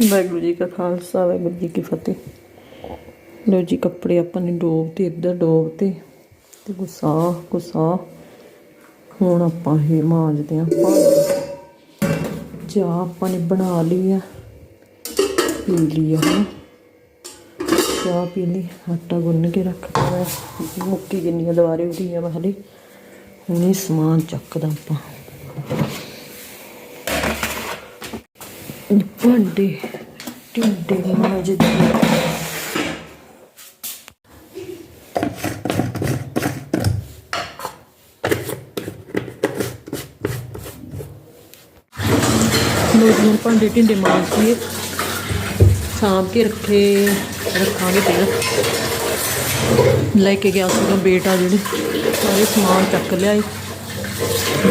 ਵਾਹਿਗੁਰੂ ਜੀ ਕਾ ਖਾਲਸਾ, ਵਾਹਿਗੁਰੂ ਜੀ ਕੀ ਫਤਿਹ। ਲੋ ਜੀ, ਕੱਪੜੇ ਆਪਾਂ ਨੇ ਡੋਬਤੇ ਇੱਧਰ ਡੋਬਤੇ ਤੇ ਗੁਸਾ ਗੁਸਾ। ਹੁਣ ਆਪਾਂ ਇਹ ਮਾਂਜਦੇ ਆਂ ਭਾਂਡੇ। ਚਾਹ ਆਪਾਂ ਨੇ ਬਣਾ ਲਈ ਆ, ਪੀ ਲਈ ਆ ਚਾਹ ਪੀ ਲਈ, ਆਟਾ ਗੁੰਨ ਕੇ ਰੱਖਦਾ ਹੈ ਮੁੱਕੀ ਜਿੰਨੀਆਂ ਦੁਆਰੇ ਉਡੀਆਂ ਮੈਂ ਹਲੇ। ਹੁਣ ਇਹ ਸਮਾਨ ਚੱਕਦਾ ਆਪਾਂ। ਭਾਂਡੇ, ਢਿੰਡੇ ਮਾਜਦੇ ਲੋਕਾਂ ਭਾਂਡੇ, ਢਿੰਡੇ ਮਾਜ ਕੇ ਸਾਂਭ ਕੇ ਰੱਖੇ, ਰੱਖਾਂਗੇ ਪਹਿਲਾਂ ਲੈ ਕੇ ਗਿਆ ਸੀਗਾ ਬੇਟਾ ਜਿਹੜੇ, ਸਾਰੇ ਸਮਾਨ ਚੱਕ ਲਿਆਏ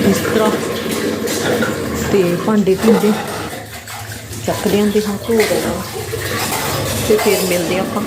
ਇਸ ਤਰ੍ਹਾਂ ਤੇ ਭਾਂਡੇ ਢਿੰਡੇ ਚੱਕ ਲਿਆਂਦੇ ਹਾਂ ਧੋ ਗਏ ਤੇ ਫਿਰ ਮਿਲਦੇ ਆਪਾਂ।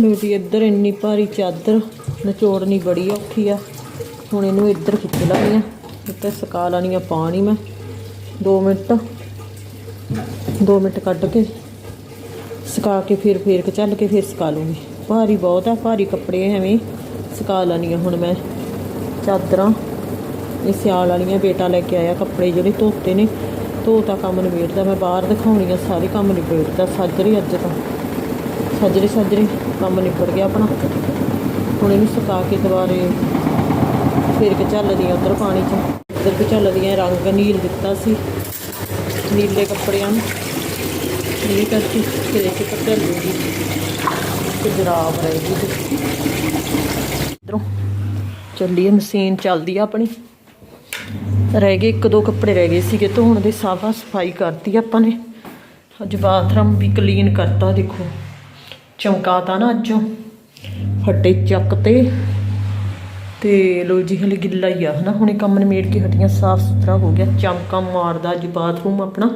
ਲੋ ਇੱਧਰ ਇੰਨੀ ਭਾਰੀ ਚਾਦਰ, ਨਿਚੋੜਨੀ ਬੜੀ ਔਖੀ ਆ। ਹੁਣ ਇਹਨੂੰ ਇੱਧਰ ਖਿੱਚ ਲੈਣੀ ਆ। ਇੱਥੇ ਸੁਕਾ ਲੈਣੀ ਆ ਪਾਣੀ ਮੈਂ। 2 ਮਿੰਟ 2 ਮਿੰਟ ਕੱਢ ਕੇ ਸੁਕਾ ਕੇ ਫਿਰ ਫੇਰ ਕੇ ਚੱਲ ਕੇ ਫਿਰ ਸੁਕਾ ਲੂੰਗੀ। ਭਾਰੀ ਬਹੁਤ ਆ, ਭਾਰੀ ਕੱਪੜੇ ਐਵੇਂ ਸੁਕਾ ਲੈਣੀ ਆ ਹੁਣ ਮੈਂ। ਚਾਦਰਾਂ, ਇਹ ਸਿਆਲ ਵਾਲੀਆਂ ਬੇਟਾ ਲੈ ਕੇ ਆਇਆ ਕੱਪੜੇ ਜਿਹੜੇ ਧੋਤੇ ਨੇ। ਧੋਤਾ ਕੰਮ ਨਿਬੇੜਦਾ, ਮੈਂ ਬਾਹਰ ਦਿਖਾਉਣੀ ਆ, ਸਾਰੇ ਕੰਮ ਨਿਬੇੜਦਾ, ਸਾਜਰੇ ਅੱਜ ਤਾਂ। ਸਾਜਰੇ ਸਾਜਰੇ ਕੰਮ ਨਿਬੜ ਗਿਆ ਆਪਣਾ। ਹੁਣ ਇਹਨੂੰ ਸੁਕਾ ਕੇ ਦੁਬਾਰੇ ਫੇਰ ਕੇ ਚੱਲਦੀ ਆ ਉਧਰ ਪਾਣੀ 'ਚ। ਇੱਧਰ ਵੀ ਝੱਲਦੀਆਂ, ਰੰਗ ਨੀਲ ਦਿੱਤਾ ਸੀ। ਨੀਲੇ ਕੱਪੜਿਆਂ ਨੂੰ। ਇਹ ਕਰਕੇ ਫਿਰ ਇਹ ਚ ਕੱਢ ਤੇ ਜਰਾਬ ਰਹੇਗੀ ਤੇ ਇਧਰੋਂ ਚੱਲੀ ਆ, ਮਸ਼ੀਨ ਚੱਲਦੀ ਆ ਆਪਣੀ। ਰਹਿ ਗਏ ਇੱਕ ਦੋ ਕੱਪੜੇ ਰਹਿ ਗਏ ਸੀਗੇ ਧੋਣ ਦੇ ਸਾਫਾ ਸਫ਼ਾਈ ਕਰਤੀ ਆਪਾਂ ਨੇ। ਅੱਜ ਬਾਥਰੂਮ ਵੀ ਕਲੀਨ ਕਰਤਾ ਦੇਖੋ। ਚਮਕਾਤਾ ਨਾ ਅੱਜੋਂ। ਫੱਟੇ ਚੱਕ ਤੇ। ਤੇ ਲੋ ਜੀ, ਹਲੇ ਗਿੱਲਾ ਹੀ ਆ, ਹਨਾ? ਹੁਣੇ ਕੰਮ ਨਿਮੇੜ ਕੇ ਹਟੀਆਂ, ਸਾਫ਼ ਸੁਥਰਾ ਹੋ ਗਿਆ। ਚਮਕਾ ਮਾਰਦਾ ਅੱਜ ਬਾਥਰੂਮ ਆਪਣਾ।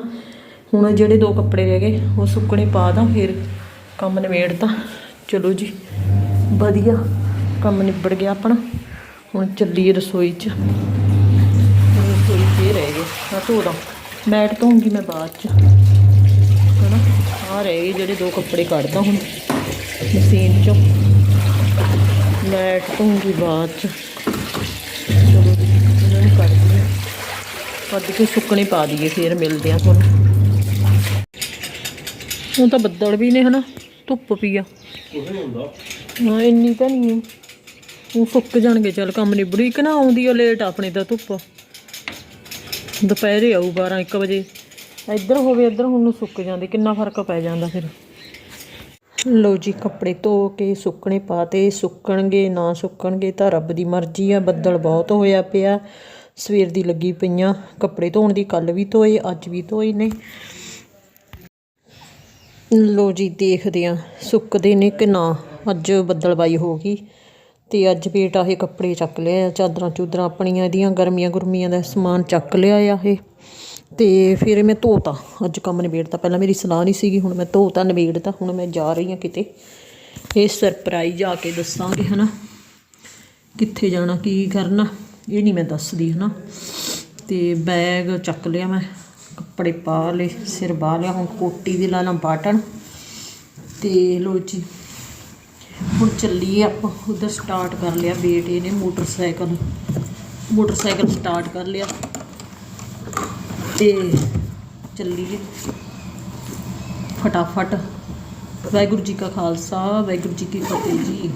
ਹੁਣ ਜਿਹੜੇ ਦੋ ਕੱਪੜੇ ਰਹਿ ਗਏ, ਉਹ ਸੁੱਕਣੇ ਪਾ ਦਾਂ, ਫਿਰ ਕੰਮ ਨਿਮੇੜਤਾ ਚਲੋ ਜੀ, ਵਧੀਆ ਕੰਮ ਨਿਬੜ ਗਿਆ ਆਪਣਾ। ਹੁਣ ਚੱਲੀਏ ਰਸੋਈ 'ਚ। ਰਸੋਈ 'ਚ ਇਹ ਰਹਿ ਗਏ। ਆ ਧੋ ਦਾਂ। ਮੈਟ ਧੋਉਂਗੀ ਮੈਂ ਬਾਅਦ 'ਚ। ਹਨਾ? ਆ ਰਹਿ ਗਏ ਜਿਹੜੇ ਦੋ ਕੱਪੜੇ ਕੱਢਦਾ ਹੁਣ। ਮਸ਼ੀਨ 'ਚੋਂ ਮੈਟ ਧੋਉਂਗੀ ਬਾਅਦ 'ਚ ਚਲੋ ਇਹਨਾਂ ਨੂੰ ਕੱਢ ਦਈਏ। ਕੱਢ ਕੇ ਸੁੱਕਣੇ ਪਾ ਦਈਏ ਫਿਰ ਮਿਲਦੇ ਆ ਤੁਹਾਨੂੰ। ਹੁਣ ਤਾਂ ਬੱਦਲ ਵੀ ਨੇ ਹਨਾ, ਧੁੱਪ ਵੀ ਆ। ਹਾਂ, ਇੰਨੀ ਤਾਂ ਨਹੀਂ ਉਹ ਸੁੱਕ ਜਾਣਗੇ, ਚੱਲ ਕੰਮ ਨਿਬੜੀ। ਕਿ ਨਾ ਆਉਂਦੀ ਆ ਲੇਟ ਆਪਣੇ ਤਾਂ ਧੁੱਪ। ਦੁਪਹਿਰੇ ਆਊ 12 1 ਵਜੇ। ਇੱਧਰ ਹੋਵੇ, ਇੱਧਰ ਹੁਣ ਨੂੰ ਸੁੱਕ ਜਾਂਦੇ, ਕਿੰਨਾ ਫ਼ਰਕ ਪੈ ਜਾਂਦਾ ਫਿਰ। ਲੋ ਜੀ, ਕੱਪੜੇ ਧੋ ਕੇ ਸੁੱਕਣੇ ਪਾਤੇ ਸੁੱਕਣਗੇ, ਨਾ ਸੁੱਕਣਗੇ ਤਾਂ ਰੱਬ ਦੀ ਮਰਜ਼ੀ ਆ, ਬੱਦਲ ਬਹੁਤ ਹੋਇਆ ਪਿਆ। ਸਵੇਰ ਦੀ ਲੱਗੀ ਪਈਆਂ, ਕੱਪੜੇ ਧੋਣ ਦੀ ਕੱਲ ਵੀ ਧੋਏ, ਅੱਜ ਵੀ ਧੋਏ ਨੇ। ਲੋ ਜੀ, ਦੇਖਦੇ ਆ ਸੁੱਕਦੇ ਨੇ ਕਿ ਨਾ? ਅੱਜ ਬੱਦਲਬਾਈ ਹੋ ਗਈ ਤੇ ਅੱਜ ਬੇਟਾ ਇਹ ਕੱਪੜੇ ਚੱਕ ਲਿਆ, ਚਾਦਰਾਂ ਚੂਦਰਾਂ ਆਪਣੀਆਂ ਇਹਦੀਆਂ, ਗਰਮੀਆਂ ਗੁਰਮੀਆਂ ਦਾ ਸਮਾਨ ਚੱਕ ਲਿਆ ਆ ਇਹ। ਤੇ ਫਿਰ ਮੈਂ ਧੋਤਾ, ਅੱਜ ਕੰਮ ਨਿਬੇੜਤਾ। ਪਹਿਲਾਂ ਮੇਰੀ ਸਲਾਹ ਨਹੀਂ ਸੀਗੀ, ਹੁਣ ਮੈਂ ਧੋਤਾ, ਨਿਬੇੜਤਾ, ਹੁਣ ਮੈਂ ਜਾ ਰਹੀ ਹਾਂ ਕਿਤੇ। ਇਹ ਸਰਪ੍ਰਾਈਜ਼ ਆ ਕੇ ਦੱਸਾਂਗੇ, ਹਨਾ। ਕਿੱਥੇ ਜਾਣਾ, ਕੀ ਕਰਨਾ, ਇਹ ਨਹੀਂ ਮੈਂ ਦੱਸਦੀ, ਹਨਾ। ਤੇ ਬੈਗ ਚੱਕ ਲਿਆ ਮੈਂ, ਕੱਪੜੇ ਪਾ ਲਏ, ਸਿਰ ਬਾਹ ਲਿਆ, ਹੁਣ ਕੋਟੀ ਦੇ ਲਾ ਲਾਂ ਬਾਟਣ। ਤੇ ਲੋ ਜੀ, ਹੁਣ ਚੱਲੀਏ ਆਪਾਂ, ਉਧਰ ਸਟਾਰਟ ਕਰ ਲਿਆ ਬੇਟੇ ਨੇ ਮੋਟਰਸਾਈਕਲ। ਮੋਟਰਸਾਈਕਲ ਸਟਾਰਟ ਕਰ ਲਿਆ। ਤੇ ਚੱਲੀਏ ਫਟਾਫਟ। ਵਾਹਿਗੁਰੂ ਜੀ ਕਾ ਖਾਲਸਾ ਵਾਹਿਗੁਰੂ ਜੀ ਕੀ ਫਤਿਹ ਜੀ।